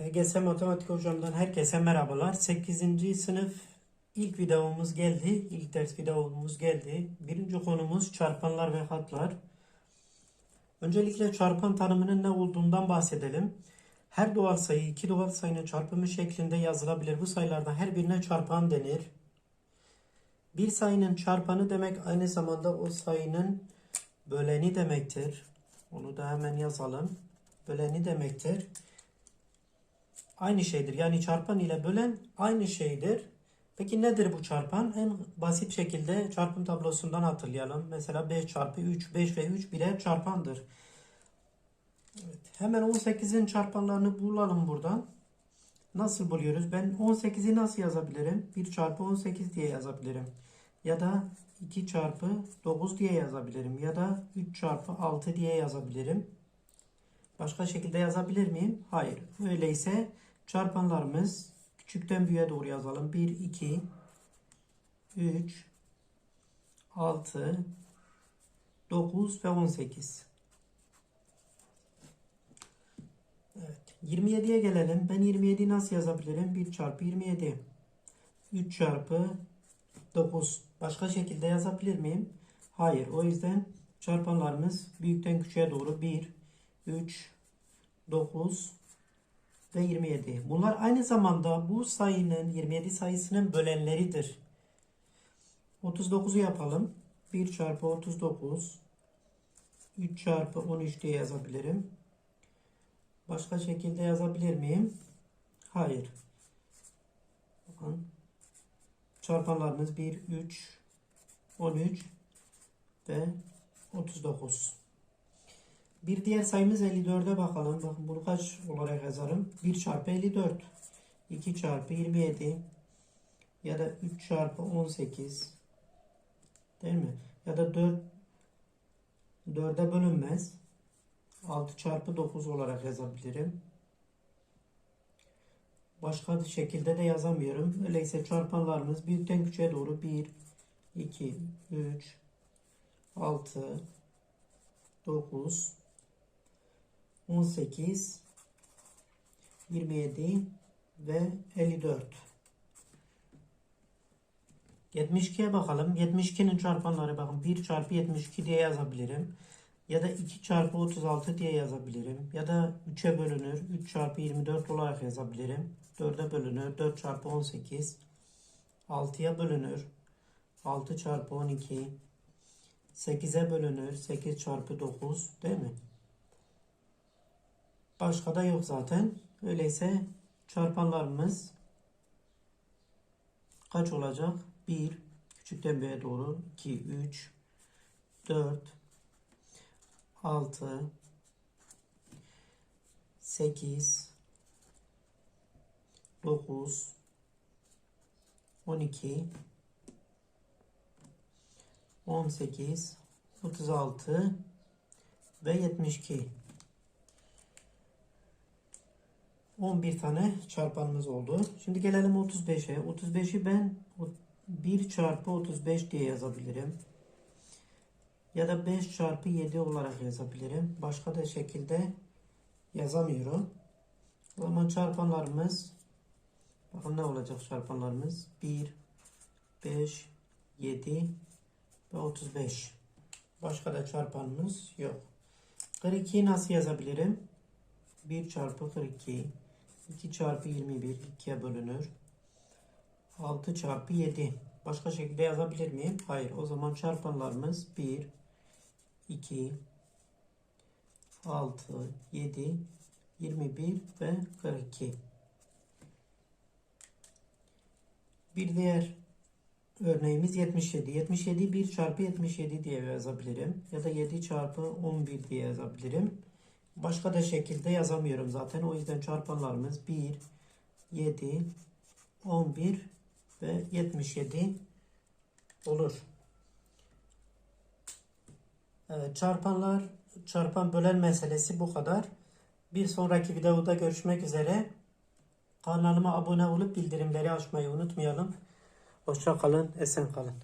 LGS Matematik Hocam'dan herkese merhabalar. 8. sınıf ilk videomuz geldi. İlk ders videomuz geldi. Birinci konumuz çarpanlar ve hatlar. Öncelikle çarpan tanımının ne olduğundan bahsedelim. Her doğal sayı iki doğal sayının çarpımı şeklinde yazılabilir. Bu sayılardan her birine çarpan denir. Bir sayının çarpanı demek aynı zamanda o sayının böleni demektir. Onu da hemen yazalım. Böleni demektir aynı şeydir. Yani çarpan ile bölen aynı şeydir. Peki nedir bu çarpan? En basit şekilde çarpım tablosundan hatırlayalım. Mesela 5 çarpı 3, 5 ve 3 birer çarpandır. Evet, hemen 18'in çarpanlarını bulalım buradan. Nasıl buluyoruz? Ben 18'i nasıl yazabilirim? 1 çarpı 18 diye yazabilirim. Ya da 2 çarpı 9 diye yazabilirim. Ya da 3 çarpı 6 diye yazabilirim. Başka şekilde yazabilir miyim? Hayır. Öyleyse çarpanlarımız küçükten büyüğe doğru yazalım. 1, 2, 3, 6, 9 ve 18. Evet. 27'ye gelelim. Ben 27'yi nasıl yazabilirim? 1 çarpı 27. 3 çarpı 9. Başka şekilde yazabilir miyim? Hayır. O yüzden çarpanlarımız büyükten küçüğe doğru 1, 3, 9 ve 27. Bunlar aynı zamanda bu sayının 27 sayısının bölenleridir. 39'u yapalım. 1 çarpı 39 3 çarpı 13 diye yazabilirim. Başka şekilde yazabilir miyim? Hayır. Bakın. Çarpanlarımız 1, 3, 13 ve 39. Bir diğer sayımız 54'e bakalım. Bakın bunu kaç olarak yazarım? 1 çarpı 54. 2 çarpı 27. Ya da 3 çarpı 18. Değil mi? Ya da 4 4'e bölünmez. 6 çarpı 9 olarak yazabilirim. Başka bir şekilde de yazamıyorum. Öyleyse çarpanlarımız büyükten küçüğe doğru 1, 2, 3, 6, 9, 18, 27 ve 54. 72'ye bakalım. 72'nin çarpanları bakın 1 çarpı 72 diye yazabilirim. Ya da 2 çarpı 36 diye yazabilirim. Ya da 3'e bölünür. 3 çarpı 24 olarak yazabilirim. 4'e bölünür. 4 çarpı 18. 6'ya bölünür. 6 çarpı 12. 8'e bölünür. 8 çarpı 9 değil mi? Başka da yok zaten. Öyleyse çarpanlarımız kaç olacak? 1 küçükten büyüğe doğru 2 3 4 6 8 9 12 18 36 ve 72 11 tane çarpanımız oldu. Şimdi gelelim 35'e. 35'i ben 1 çarpı 35 diye yazabilirim. Ya da 5 çarpı 7 olarak yazabilirim. Başka da şekilde yazamıyorum. O zaman çarpanlarımız bakın ne olacak çarpanlarımız? 1, 5, 7 ve 35. Başka da çarpanımız yok. 42'yi nasıl yazabilirim? 1 çarpı 42 2 çarpı 21 2'ye bölünür. 6 çarpı 7. Başka şekilde yazabilir miyim? Hayır. O zaman çarpanlarımız 1, 2, 6, 7, 21 ve 42. Bir diğer örneğimiz 77. 77 1 çarpı 77 diye yazabilirim. Ya da 7 çarpı 11 diye yazabilirim. Başka da şekilde yazamıyorum zaten. O yüzden çarpanlarımız 1, 7, 11 ve 77 olur. Evet, çarpanlar, çarpan bölen meselesi bu kadar. Bir sonraki videoda görüşmek üzere. Kanalıma abone olup bildirimleri açmayı unutmayalım. Hoşça kalın, esen kalın.